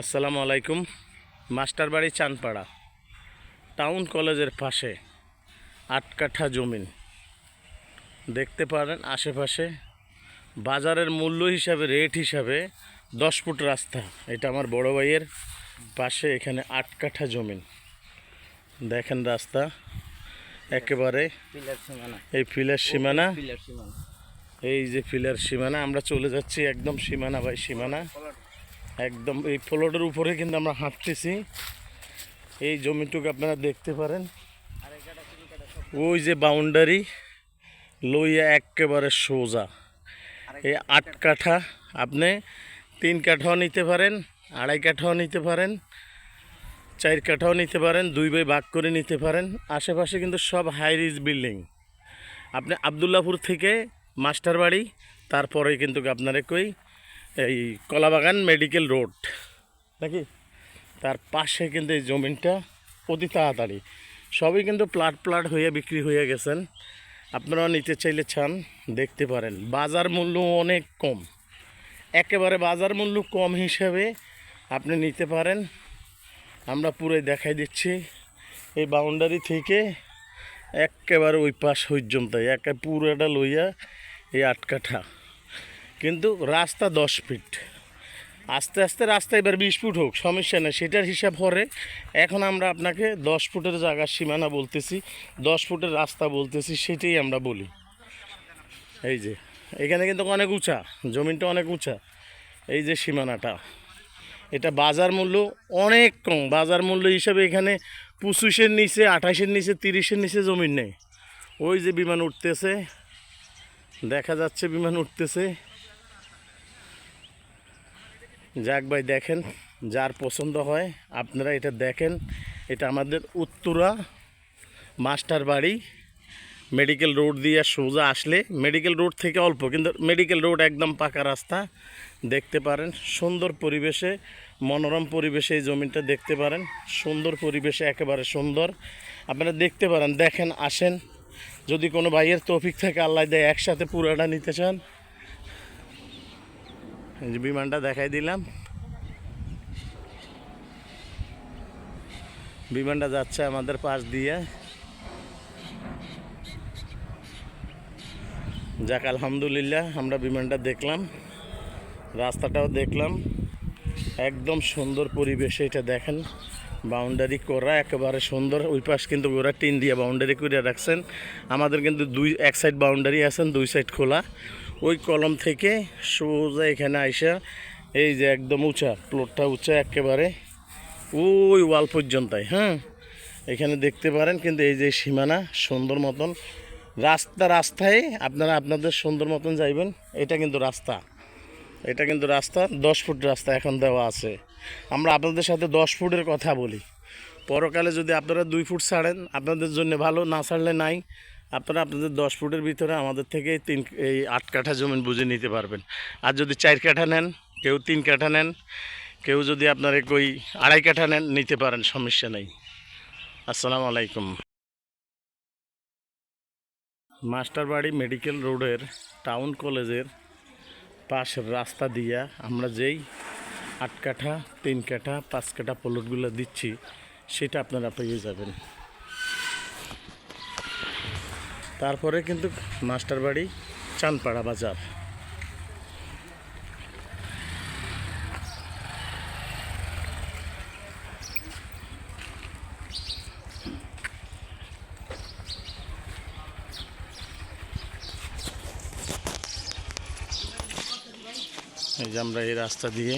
আসসালামু আলাইকুম মাস্টার বাড়ি চানপাড়া টাউন কলেজের পাশে আট কাঠা জমিন। দেখতে পারেন আশেপাশে বাজারের মূল্য হিসাবে রেট হিসাবে দশ ফুট রাস্তা। এটা আমার বড় ভাইয়ের পাশে এখানে আট কাঠা জমিন। দেখেন রাস্তা একেবারে এই ফিলের সীমানা। সীমানা। এই যে ফিলার সীমানা আমরা চলে যাচ্ছি একদম সীমানা ভাই সীমানা। একদম এই ফ্লোটের উপরে কিন্তু আমরা হাঁটতেছি। এই জমিটুকু আপনারা দেখতে পারেন। ওই যে বাউন্ডারি লইয়া একেবারে সোজা। এই আট কাঠা, আপনি তিন কাঠাও নিতে পারেন, আড়াই কাঠাও নিতে পারেন, চার কাঠাও নিতে পারেন, দুই বাই ভাগ করে নিতে পারেন। আশেপাশে কিন্তু সব হাই রিজ বিল্ডিং আপনি আবদুল্লাপুর থেকে মাস্টার বাড়ি তারপরে কিন্তু আপনার কই এই কলাবাগান মেডিকেল রোড। নাকি? তার পাশে কিন্তু এই জমিনটা, অতি তাড়াতাড়ি। সবই কিন্তু প্লাট প্লাট হয়ে বিক্রি হয়ে গেছেন। আপনারা নিতে চাইলে চান, দেখতে পারেন। বাজার মূল্য অনেক কম। একেবারে বাজার মূল্য কম হিসাবে আপনি নিতে পারেন। আমরা পুরোই দেখাই দিচ্ছি। এই বাউন্ডারি থেকে একেবারে ওই পাশ পর্যন্ত একে পুরোটা লইয়া এই আট কাঠা কিন্তু রাস্তা দশ ফিট আস্তে আস্তে রাস্তা এবার বিশ ফুট হোক, সমস্যা নেই। সেটার হিসাব করে। এখন আমরা আপনাকে দশ ফুটের জায়গার সীমানা বলতেছি, দশ ফুটের রাস্তা বলতেছি, সেটাই আমরা বলি। এই যে, এখানে কিন্তু অনেক উঁচা, জমিনটা অনেক উঁচা। এই যে সীমানাটা, এটা বাজার মূল্য অনেক কম। বাজার মূল্য হিসাবে এখানে পঁচিশের নিচে, আঠাশের নিচে, তিরিশের নিচে জমিন নেই। ওই যে বিমান উঠতেছে, দেখা যাচ্ছে বিমান উঠতেছে। যাক ভাই, দেখেন যার পছন্দ হয়, আপনারা এটা দেখেন। এটা আমাদের উত্তরা মাস্টার বাড়ি। মেডিকেল রোড দিয়ে সোজা আসলে, মেডিকেল রোড থেকে অল্প, কিন্তু মেডিকেল রোড একদম পাকা রাস্তা। দেখতে পারেন, সুন্দর পরিবেশে, মনোরম পরিবেশে এই জমিটা দেখতে পারেন। সুন্দর পরিবেশে, একেবারে সুন্দর। আপনারা দেখতে পারেন, দেখেন, আসেন। যদি কোনো ভাইয়ের তৌফিক থাকে, আল্লাহ দেয়, একসাথে পুরোটা নিতে চান। বিমানটা দেখাই দিলাম। বিমানটা যাচ্ছে আমাদের পাশ দিয়ে। যাক, আলহামদুলিল্লাহ, আমরা বিমানটা দেখলাম। রাস্তাটাও দেখলাম। একদম সুন্দর পরিবেশে এটা দেখেন। বাউন্ডারি করা, একেবারে সুন্দর। ওই পাশ কিন্তু ওরা টিন দিয়ে বাউন্ডারি করে রাখছেন। আমাদের কিন্তু দুই, এক সাইড বাউন্ডারি আছেন, দুই সাইড খোলা। ওই কলম থেকে সোজা এখানে আইসা এই যে একদম উঁচা প্লটটা উঁচা একেবারে, ওই ওয়াল পর্যন্তই হ্যাঁ? এখানে দেখতে পারেন কিন্তু এই যে সীমানা সুন্দর মতন, রাস্তা রাস্তায় আপনারা আপনাদের সুন্দর মতন যাইবেন, এটা কিন্তু রাস্তা। এটা কিন্তু রাস্তা, দশ ফুট রাস্তা এখন দেওয়া আছে। আমরা আপনাদের সাথে দশ ফুটের কথা বলি। পরকালে যদি আপনারা দুই ফুট ছাড়েন, আপনাদের জন্য ভালো, না ছাড়লে নাই। আপনারা আপনাদের দশ ফুটের ভিতরে আমাদের থেকে তিন, এই আট কাঠা জমিন বুঝে নিতে পারবেন। আর যদি চার কাঠা নেন, কেউ তিন কাঠা নেন, কেউ যদি আপনার কই আড়াই কাঠা নেন, নিতে পারেন, সমস্যা নেই। আসসালামু আলাইকুম। মাস্টারবাড়ি মেডিকেল রোডের টাউন কলেজের পাশের রাস্তা দিয়া আমরা যেই আট কাঠা, তিন কাঠা, পাঁচ কাঠা প্লটগুলো দিচ্ছি, সেটা আপনারা পেয়ে যাবেন। তারপরে কিন্তু মাস্টারবাড়ি চানপাড়া বাজার। এই যে আমরা এই রাস্তা দিয়ে